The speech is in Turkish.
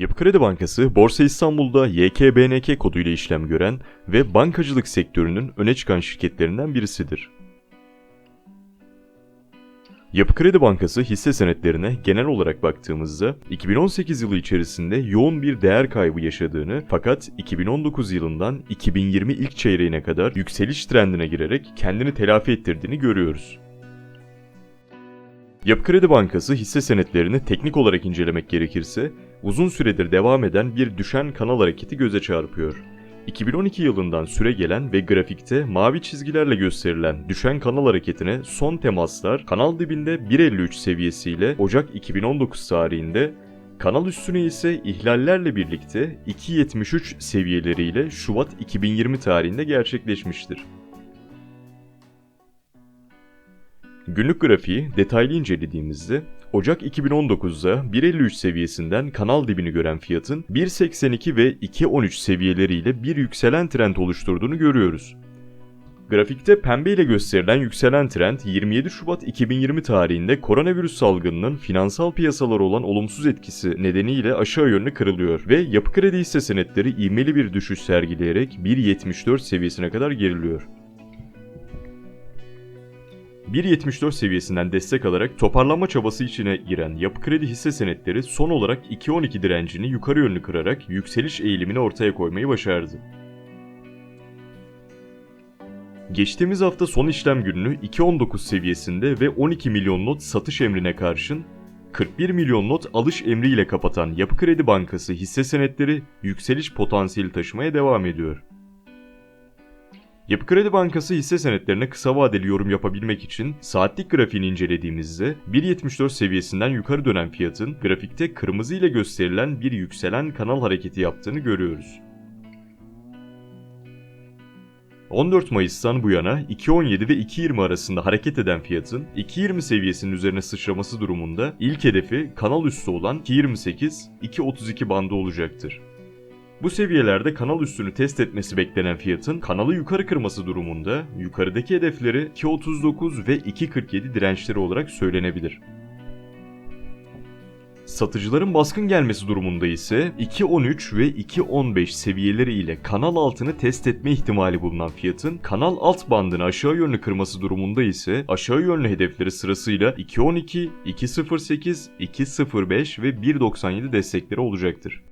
Yapı Kredi Bankası, Borsa İstanbul'da YKBNK koduyla işlem gören ve bankacılık sektörünün öne çıkan şirketlerinden birisidir. Yapı Kredi Bankası hisse senetlerine genel olarak baktığımızda 2018 yılı içerisinde yoğun bir değer kaybı yaşadığını fakat 2019 yılından 2020 ilk çeyreğine kadar yükseliş trendine girerek kendini telafi ettirdiğini görüyoruz. Yapı Kredi Bankası hisse senetlerini teknik olarak incelemek gerekirse uzun süredir devam eden bir düşen kanal hareketi göze çarpıyor. 2012 yılından süre gelen ve grafikte mavi çizgilerle gösterilen düşen kanal hareketine son temaslar kanal dibinde 1.53 seviyesiyle Ocak 2019 tarihinde Kanal üstüne ise ihlallerle birlikte 2.73 seviyeleriyle Şubat 2020 tarihinde gerçekleşmiştir. Günlük grafiği detaylı incelediğimizde Ocak 2019'da 1.53 seviyesinden kanal dibini gören fiyatın 1.82 ve 2.13 seviyeleriyle bir yükselen trend oluşturduğunu görüyoruz. Grafikte pembe ile gösterilen yükselen trend 27 Şubat 2020 tarihinde koronavirüs salgınının finansal piyasalara olan olumsuz etkisi nedeniyle aşağı yönlü kırılıyor ve yapı kredi hisse senetleri ivmeli bir düşüş sergileyerek 1.74 seviyesine kadar geriliyor. 1.74 seviyesinden destek alarak toparlanma çabası içine giren yapı kredi hisse senetleri son olarak 2.12 direncini yukarı yönlü kırarak yükseliş eğilimini ortaya koymayı başardı. Geçtiğimiz hafta son işlem gününü 2.19 seviyesinde ve 12 milyon not satış emrine karşın 41 milyon not alış emriyle kapatan Yapı Kredi Bankası hisse senetleri yükseliş potansiyeli taşımaya devam ediyor. Yapı Kredi Bankası hisse senetlerine kısa vadeli yorum yapabilmek için saatlik grafiğini incelediğimizde 1.74 seviyesinden yukarı dönen fiyatın grafikte kırmızı ile gösterilen bir yükselen kanal hareketi yaptığını görüyoruz. 14 Mayıs'tan bu yana 2.17 ve 2.20 arasında hareket eden fiyatın 2.20 seviyesinin üzerine sıçraması durumunda ilk hedefi kanal üstü olan 2.28-2.32 bandı olacaktır. Bu seviyelerde kanal üstünü test etmesi beklenen fiyatın kanalı yukarı kırması durumunda yukarıdaki hedefleri 2.39 ve 2.47 dirençleri olarak söylenebilir. Satıcıların baskın gelmesi durumunda ise 2.13 ve 2.15 seviyeleri ile kanal altını test etme ihtimali bulunan fiyatın kanal alt bandını aşağı yönlü kırması durumunda ise aşağı yönlü hedefleri sırasıyla 2.12, 2.08, 2.05 ve 1.97 destekleri olacaktır.